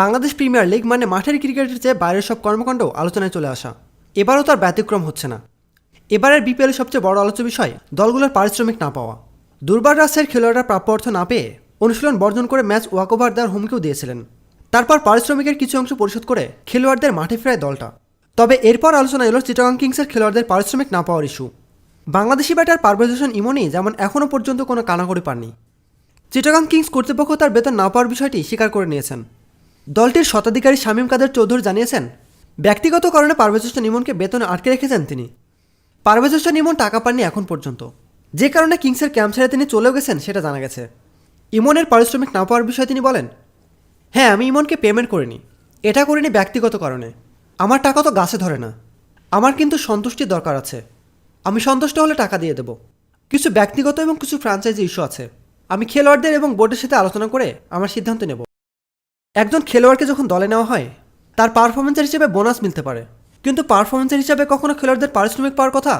Bangladesh premier league মানে মাঠের ক্রিকেটের চেয়ে বাইরের সব কর্মকাণ্ড আলোচনায় চলে আসা। এবারও তার ব্যতিক্রম হচ্ছে না। এবারের বিপিএলের সবচেয়ে বড় আলোচ্য বিষয়, দলগুলোর পারিশ্রমিক না পাওয়া। দুর্বার রাজশাহীর খেলোয়াড়রা প্রাপ্য অর্থ না পেয়ে অনুশীলন বর্জন করে ম্যাচ ওয়াকওভার দেওয়ার হুমকিও দিয়েছিলেন। তারপর পারিশ্রমিকের কিছু অংশ পরিশোধ করে খেলোয়াড়দের মাঠে ফেরায় দলটা। তবে এরপর আলোচনা এলো চিটাগাং কিংসের খেলোয়াড়দের পারিশ্রমিক না পাওয়ার ইস্যু। বাংলাদেশি ব্যাটার পারভেজ হোসেন ইমনই যেমন এখনও পর্যন্ত কোনো কানাকড়ি পাননি। চিটাগাং কিংস কর্তৃপক্ষ তার বেতন না পাওয়ার বিষয়টি স্বীকার করে নিয়েছেন। দলটির শতাধিকারী শামীম কাদের চৌধুরী জানিয়েছেন, ব্যক্তিগত কারণে পারভেজ হোসেন ইমনকে বেতনে আটকে রেখেছেন তিনি। পারভেজ হোসেন ইমন টাকা পাননি এখন পর্যন্ত। যে কারণে কিংসের ক্যাম্প ছেড়ে তিনি চলেও গেছেন সেটা জানা গেছে। ইমনের পারিশ্রমিক না পাওয়ার বিষয়ে তিনি বলেন হ্যাঁ আমি ইমনকে পেমেন্ট করিনি। এটা করিনি ব্যক্তিগত কারণে। আমার টাকা তো গাছে ধরে না। আমার কিন্তু সন্তুষ্টির দরকার আছে। আমি সন্তুষ্ট হলে টাকা দিয়ে দেব। কিছু ব্যক্তিগত এবং কিছু ফ্র্যাঞ্চাইজি ইস্যু আছে। আমি খেলোয়াড়দের এবং বোর্ডের সাথে আলোচনা করে আমার সিদ্ধান্ত নেব। একজন খেলোয়াড়কে যখন দলে নেওয়া হয়, তার পারফরমেন্সের হিসেবে বোনাস মিলতে পারে। কিন্তু পারফরমেন্সের হিসাবে কখনো খেলোয়াড়দের পারিশ্রমিক পাওয়ার কথা?